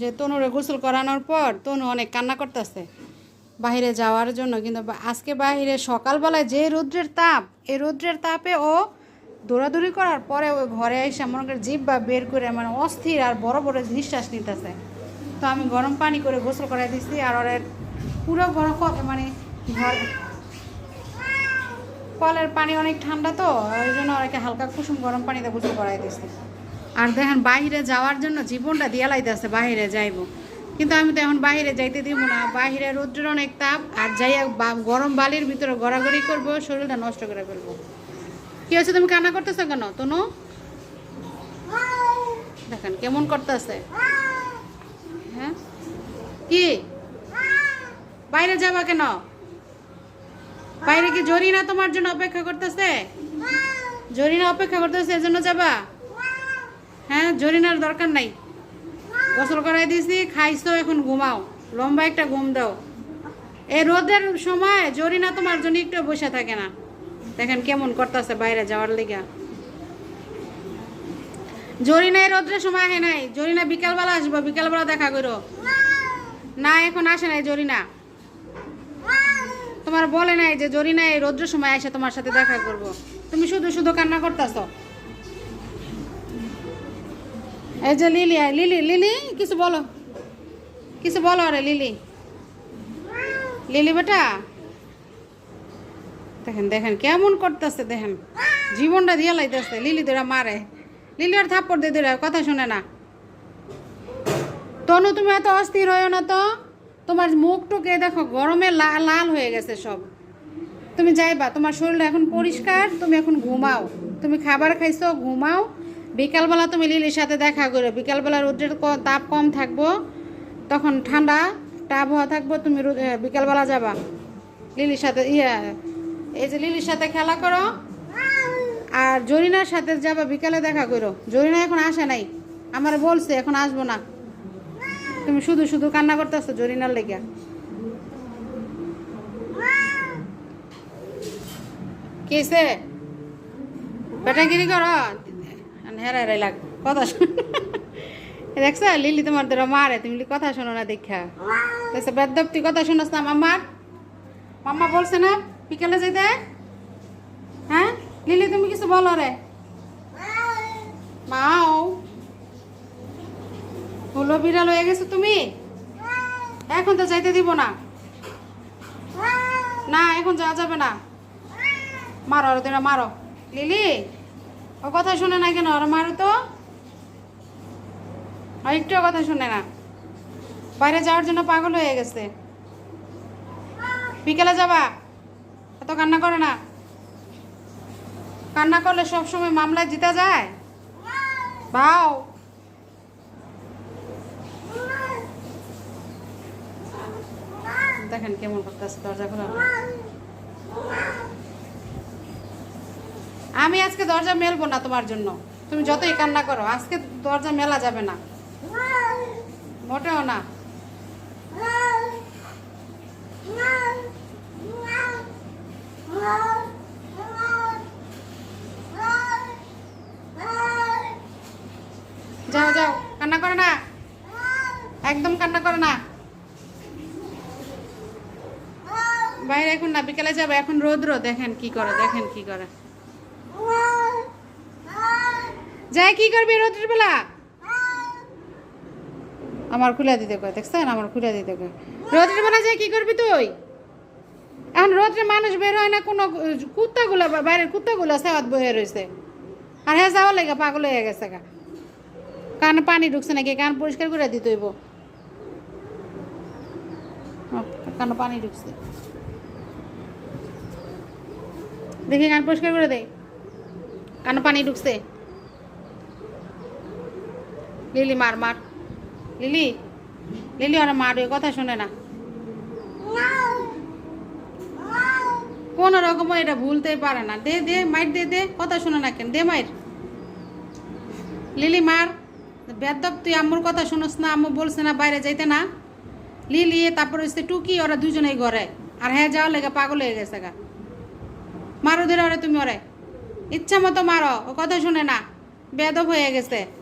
যে তনুরে গোসল করানোর পর তনু অনেক কান্না করতেছে বাইরে যাওয়ার জন্য। কিন্তু আজকে বাইরে সকালবেলায় যে রৌদ্রের তাপ এই রৌদ্রের তাপে ও দৌড়াদৌড়ি করার পরে ওই ঘরে এসে মনে করে জিভ বা বের করে মানে অস্থির আর বড় বড় নিঃশ্বাস নিতেছে। তো আমি গরম পানি করে গোসল করাই দিচ্ছি আর ওর পুরো গরম মানে ঘর কলের পানি অনেক ঠান্ডা তো, ওই জন্য ওকে হালকা কুসুম গরম পানিতে গোসল করাই দিচ্ছি আর দেখেন বাইরে যাওয়ার জন্য জীবনটা দিয়া লাইতেছে বাইরে যাইব। কিন্তু আমি তো এখন বাইরে যাইতে দিব না। বাহিরে রৌদ্রের অনেক তাপ, আর যাই গরম বালির ভিতরে গড়াগড়ি করব, শরীরটা নষ্ট করে ফেলব। কি হচ্ছে তুমি কান্না করতেছো কেন, তনু? দেখেন কেমন করতেছে। হ্যাঁ? কি? বাইরে যাবা কেন? বাইরে কি জরিনা তোমার জন্য অপেক্ষা করতেছে? জরিনা অপেক্ষা করতেছে, এজন্য যাবা? হ্যাঁ জরিনার দরকার নাই। গোসল করাই দিয়েছি, খাইছো, এখন ঘুমাও। লম্বা একটা ঘুম দাও। এই রোদের সময় জরিনা তোমার জন্য একটু বসে থাকে না। দেখেন কেমন করতেছে বাইরে যাওয়ার লিগা। জরিনা এই রোদ্রের সময় আহে নাই। জরিনা বিকালবেলা আসব, বিকালবেলা দেখা করো। না, এখন আসে নাই জরিনা। তোমার বলে নাই যে জরিনা এই রৌদ্রের সময় এসে তোমার সাথে দেখা করব। তুমি শুধু শুধু কান্না করতেছ। এই যে লিলি লিলি লিলি, কিছু বলো। কিছু বলো আরে লিলি। লিলি বেটা। দেখেন দেখেন, কেমন করতেছে, দেখেন। জীবনটা দিয়ে লাইতেছে, লিলি তোরা মারে। লিলি আর থাপ্পড় দিয়ে দিলে কথা শুনে না। তনু, তুমি এত অস্থির হয়েও না তো? তোমার মুখ টুকে দেখো, গরমে লাল হয়ে গেছে সব। তুমি যাইবা, তোমার শরীরটা এখন পরিষ্কার, তুমি এখন ঘুমাও। তুমি খাবার খাইছো, ঘুমাও। বিকালবেলা তুমি লিলির সাথে দেখা করো, বিকালবেলা রোদ্রের তাপ কম থাকব, তখন ঠান্ডা একটা আবহাওয়া থাকব, তুমি বিকালবেলা যাবা। লিলির সাথে, ইয়া, এই যে লিলির সাথে খেলা করো, আর জরিনার সাথে যাবা, বিকালে দেখা করো। জরিনা এখন আসে নাই, আমার বলছে এখন আসব না। তুমি শুধু শুধু কান্না করতেছো জরিনার লেগে। কেসে বেটাগিরি করো? হেরাই হেরাই লাগ কথা শুন। দেখছ, লিলি তোমার ধরো মারে, তুমি কথা শোনো না দেখা। দেখছ, বেদব, তুই কথা শোনাস না মাম্মার মাম্মা বলছে না, বিকেলে যেতে? হ্যাঁ? লিলি, তুমি কিছু বলো রে। মাও। হলো বিড়াল হয়ে গেছো তুমি? এখন তো যাইতে দিব না। না, এখন যাওয়া যাবে না। মারো ওরা তোরা মারো। লিলি? ও কথা শুনে না কেন? ওরা মারো তো। ও একটুও কথা শুনে না। বাইরে যাওয়ার জন্য পাগল হয়ে গেছে। বিকেলে যাবা। এত কান্না করে না। কান্না করলে সব সময় মামলায় জিতা যায়। ভাও। দেখেন কেমন করতেছে দরজা খোলা। আমি আজকে দরজা মেলবো না তোমার জন্য। তুমি যতই কান্না করো, আজকে দরজা মেলা যাবে না। মোটেও না। যাও যাও, কান্না করে না। একদম কান্না করে না। বাইরে এখন না, বিকেলে যাবে। এখন রোদ্র দেখেন কি করে, দেখেন কি করে। যাই কি করবি রোদ্রের বেলা? আমার খুলে দিতে কয় দেখছেন আমার খুলে দিতে কয়। রোদ্রের বেলা যাই কি করবি তুই? এখন রোদ্রে মানুষ বের হয় না, কোনো কুত্তাগুলো বাইরের কুত্তাগুলো সাওয়াত বয়ে রয়েছে আর হ্যাঁ যাওয়ার লেগে পাগল হয়ে গেছে গা। কানে পানি ঢুকছে নাকি? কান পরিষ্কার করে দিতে হইব। কান পানি ঢুকছে। দেখি, কান পরিষ্কার করে দে। কান পানি ঢুকছে। লিলি মার মার। লিলি লিলি ওরা মার ওই কথা শুনে না। কোন রকম এটা ভুলতে পারে না। দে দে, মাইর দে দে, কথা শুনে না কেন? দে, মাইর। লিলি, মার। বেদব, তুই আম্মুর কথা শুনোস না, আম্মু বলছে না বাইরে যাইতে না। লিলি, তারপর হচ্ছে টুকি, ওরা দুজনেই ঘরে। আর হ্যাঁ যাওয়ার লেগে পাগল হয়ে গেছে গা। মারো ধরে ওরে তুমি ওরে। ইচ্ছা মতো মারো, ও কথা শুনে না। বেদব হয়ে গেছে।